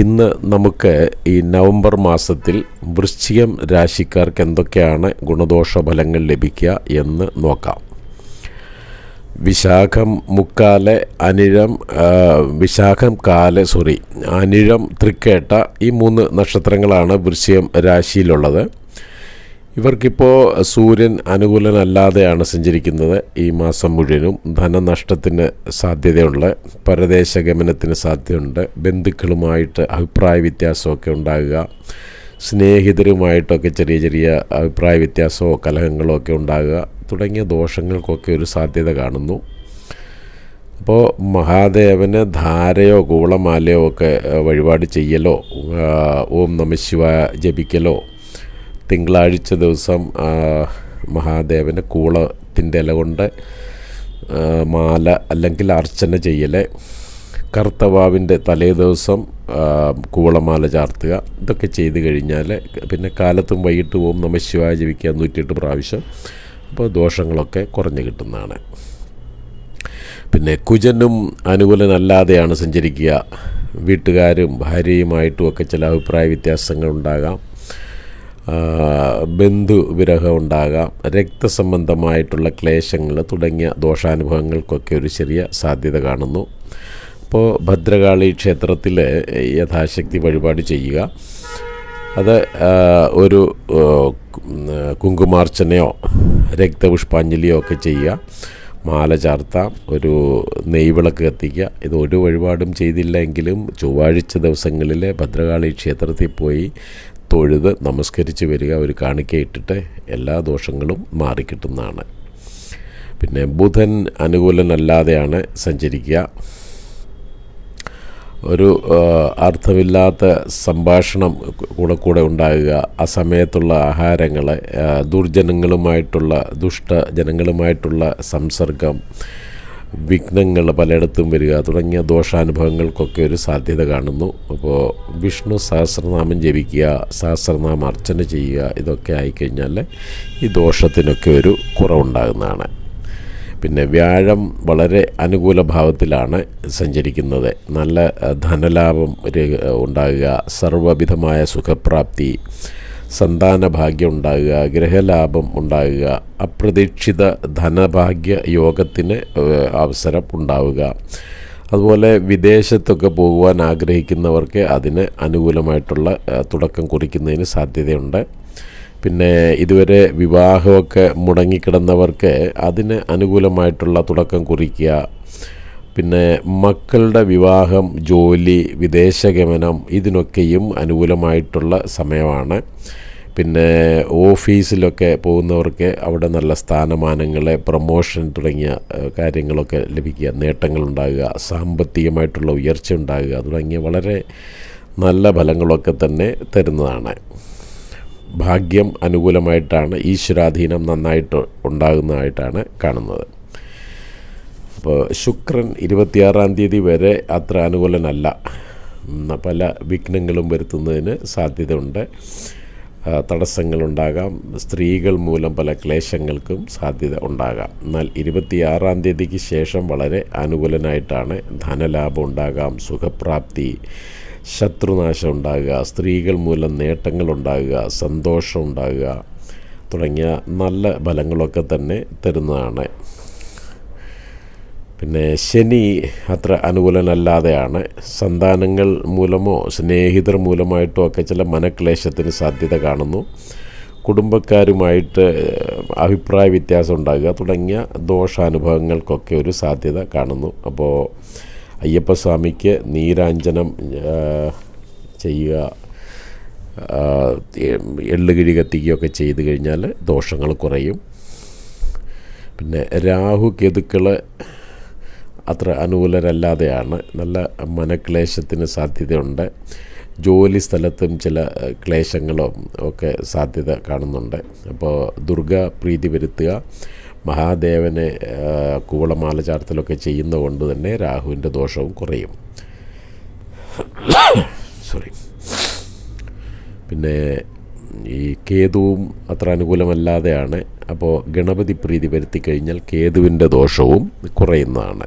ഇന്ന് നമുക്ക് ഈ നവംബർ മാസത്തിൽ വൃശ്ചികം രാശിക്കാർക്ക് എന്തൊക്കെയാണ് ഗുണദോഷ ഫലങ്ങൾ ലഭിക്കുക എന്ന് നോക്കാം. വിശാഖം മുക്കാൽ അനിഴം വിശാഖം കാൽ സോറി അനിഴം തൃക്കേട്ട ഈ മൂന്ന് നക്ഷത്രങ്ങളാണ് വൃശ്ചികം രാശിയിലുള്ളത്. ഇവർക്കിപ്പോൾ സൂര്യൻ അനുകൂലനല്ലാതെയാണ് സഞ്ചരിക്കുന്നത്. ഈ മാസം മുഴുവനും ധനനഷ്ടത്തിന് സാധ്യതയുള്ള പരദേശ ഗമനത്തിന് സാധ്യതയുണ്ട്. ബന്ധുക്കളുമായിട്ട് അഭിപ്രായ വ്യത്യാസമൊക്കെ ഉണ്ടാകുക സ്നേഹിതരുമായിട്ടൊക്കെ ചെറിയ ചെറിയ അഭിപ്രായ വ്യത്യാസമോ കലഹങ്ങളോ ഒക്കെ ഉണ്ടാകുക തുടങ്ങിയ ദോഷങ്ങൾക്കൊക്കെ ഒരു സാധ്യത കാണുന്നു. അപ്പോൾ മഹാദേവന് ധാരയോ കൂളമാലയോ ഒക്കെ വഴിപാട് ചെയ്യലോ ഓം ഓം നമശിവ ജപിക്കലോ തിങ്കളാഴ്ച ദിവസം മഹാദേവന് കൂളത്തിന്റെ ഇല കൊണ്ട് മാല അല്ലെങ്കിൽ അർച്ചന ചെയ്യൽ കർത്തവാവിന്റെ തലേ ദിവസം കൂളമാല ചാർത്തുക. ഇതൊക്കെ ചെയ്ത് കഴിഞ്ഞാൽ പിന്നെ കാലത്തും വൈകിട്ട് ഓം നമശിവായ ജപിക്കുക നൂറ്റിയെട്ട് പ്രാവശ്യം. അപ്പോൾ ദോഷങ്ങളൊക്കെ കുറഞ്ഞു കിട്ടുന്നതാണ്. പിന്നെ കുജനും അനുകൂലനല്ലാതെയാണ് സഞ്ചരിക്കുക. വീട്ടുകാരും ഭാര്യയുമായിട്ടും ഒക്കെ ചില അഭിപ്രായ വ്യത്യാസങ്ങൾ ഉണ്ടാകാം. ബന്ധുവിരഹം ഉണ്ടാകാം രക്തസംബന്ധമായിട്ടുള്ള ക്ലേശങ്ങൾ തുടങ്ങിയ ദോഷാനുഭവങ്ങൾക്കൊക്കെ ഒരു ചെറിയ സാധ്യത കാണുന്നു. അപ്പോൾ ഭദ്രകാളി ക്ഷേത്രത്തിൽ യഥാശക്തി വഴിപാട് ചെയ്യുക. അത് ഒരു കുങ്കുമാർച്ചനയോ രക്തപുഷ്പാഞ്ജലിയോ ഒക്കെ ചെയ്യുക. മാല ചാർത്താം ഒരു നെയ്വിളക്ക് കത്തിക്കുക. ഇത് ഒരു വഴിപാടും ചെയ്തില്ല എങ്കിലും ചൊവ്വാഴ്ച ദിവസങ്ങളിൽ ഭദ്രകാളി ക്ഷേത്രത്തിൽ പോയി തൊഴുത് നമസ്കരിച്ച് വരിക ഒരു കാണിക്കയിട്ടിട്ട് എല്ലാ ദോഷങ്ങളും മാറിക്കിട്ടുന്നതാണ്. പിന്നെ ബുധൻ അനുകൂലനല്ലാതെയാണ് സഞ്ചരിക്കുക. ഒരു അർത്ഥമില്ലാത്ത സംഭാഷണം കൂടെ കൂടെ ഉണ്ടാകുക. ആ സമയത്തുള്ള ആഹാരങ്ങൾ ദുർജനങ്ങളുമായിട്ടുള്ള ദുഷ്ടജനങ്ങളുമായിട്ടുള്ള സംസർഗം വിഘ്നങ്ങൾ പലയിടത്തും വരിക. തുടങ്ങിയ ദോഷാനുഭവങ്ങൾക്കൊക്കെ ഒരു സാധ്യത കാണുന്നു. അപ്പോൾ വിഷ്ണു സഹസ്രനാമം ജപിക്കുക സഹസ്രനാമം അർച്ചന ചെയ്യുക ഇതൊക്കെ ആയിക്കഴിഞ്ഞാൽ ഈ ദോഷത്തിനൊക്കെ ഒരു കുറവുണ്ടാകുന്നതാണ്. പിന്നെ വ്യാഴം വളരെ അനുകൂല ഭാവത്തിലാണ് സഞ്ചരിക്കുന്നത്. നല്ല ധനലാഭം ഉണ്ടാകുക സർവവിധമായ സുഖപ്രാപ്തി സന്താന ഭാഗ്യം ഉണ്ടാകുക ഗ്രഹലാഭം ഉണ്ടാകുക അപ്രതീക്ഷിത ധനഭാഗ്യ യോഗത്തിന് അവസരം ഉണ്ടാവുക. അതുപോലെ വിദേശത്തൊക്കെ പോകുവാൻ ആഗ്രഹിക്കുന്നവർക്ക് അതിന് അനുകൂലമായിട്ടുള്ള തുടക്കം കുറിക്കുന്നതിന് സാധ്യതയുണ്ട്. പിന്നെ ഇതുവരെ വിവാഹമൊക്കെ മുടങ്ങിക്കിടന്നവർക്ക് അതിന് അനുകൂലമായിട്ടുള്ള തുടക്കം കുറിക്കുക പിന്നെ മക്കളുടെ വിവാഹം ജോലി വിദേശഗമനം ഇതിനൊക്കെയും അനുകൂലമായിട്ടുള്ള സമയമാണ്. പിന്നെ ഓഫീസിലൊക്കെ പോകുന്നവർക്ക് അവിടെ നല്ല സ്ഥാനമാനങ്ങൾ പ്രൊമോഷൻ തുടങ്ങിയ കാര്യങ്ങളൊക്കെ ലഭിക്കുക നേട്ടങ്ങളുണ്ടാകുക സാമ്പത്തികമായിട്ടുള്ള ഉയർച്ച ഉണ്ടാകുക തുടങ്ങിയ വളരെ നല്ല ഫലങ്ങളൊക്കെ തന്നെ തരുന്നതാണ്. ഭാഗ്യം അനുകൂലമായിട്ടാണ് ഈശ്വരാധീനം നന്നായിട്ട് ഉണ്ടാകുന്നതായിട്ടാണ് കാണുന്നത്. അപ്പോൾ ശുക്രൻ ഇരുപത്തിയാറാം തീയതി വരെ അത്ര അനുകൂലനല്ല. പല വിഘ്നങ്ങളും വരുത്തുന്നതിന് സാധ്യതയുണ്ട്. തടസ്സങ്ങളുണ്ടാകാം. സ്ത്രീകൾ മൂലം പല ക്ലേശങ്ങൾക്കും സാധ്യത ഉണ്ടാകാം. എന്നാൽ ഇരുപത്തിയാറാം തീയതിക്ക് ശേഷം വളരെ അനുകൂലനായിട്ടാണ് ധനലാഭം ഉണ്ടാകാം സുഖപ്രാപ്തി ശത്രുനാശം ഉണ്ടാകുക സ്ത്രീകൾ മൂലം നേട്ടങ്ങൾ ഉണ്ടാകുക സന്തോഷം ഉണ്ടാകുക തുടങ്ങിയ നല്ല ഫലങ്ങളൊക്കെ തന്നെ തരുന്നതാണ്. പിന്നെ ശനി അത്ര അനുകൂലനല്ലാതെയാണ്. സന്താനങ്ങൾ മൂലമോ സ്നേഹിതർ മൂലമായിട്ടോ ഒക്കെ ചില മനക്ലേശത്തിന് സാധ്യത കാണുന്നു. കുടുംബക്കാരുമായിട്ട് അഭിപ്രായ വ്യത്യാസം ഉണ്ടാകുക തുടങ്ങിയ ദോഷാനുഭവങ്ങൾക്കൊക്കെ ഒരു സാധ്യത കാണുന്നു. അപ്പോൾ അയ്യപ്പസ്വാമിക്ക് നീരാഞ്ജനം ചെയ്യുക എള്ളുകിഴി കത്തിക്കുകയൊക്കെ ചെയ്തു കഴിഞ്ഞാൽ ദോഷങ്ങൾ കുറയും. പിന്നെ രാഹു കേതുക്കൾ അത്ര അനുകൂലരല്ലാതെയാണ്. നല്ല മനക്ലേശത്തിന് സാധ്യതയുണ്ട്. ജോലി സ്ഥലത്തും ചില ക്ലേശങ്ങളും ഒക്കെ സാധ്യത കാണുന്നുണ്ട്. അപ്പോൾ ദുർഗ പ്രീതി വരുത്തുക. മഹാദേവനെ കൂവളമാല ചാർത്തലൊക്കെ ചെയ്യുന്നത് കൊണ്ട് തന്നെ രാഹുവിന്റെ ദോഷവും കുറയും. സോറി പിന്നെ ഈ കേതുവും അത്ര അനുകൂലമല്ലാതെയാണ്. അപ്പോൾ ഗണപതി പ്രീതി വരുത്തി കഴിഞ്ഞാൽ കേതുവിന്റെ ദോഷവും കുറയുന്നതാണ്.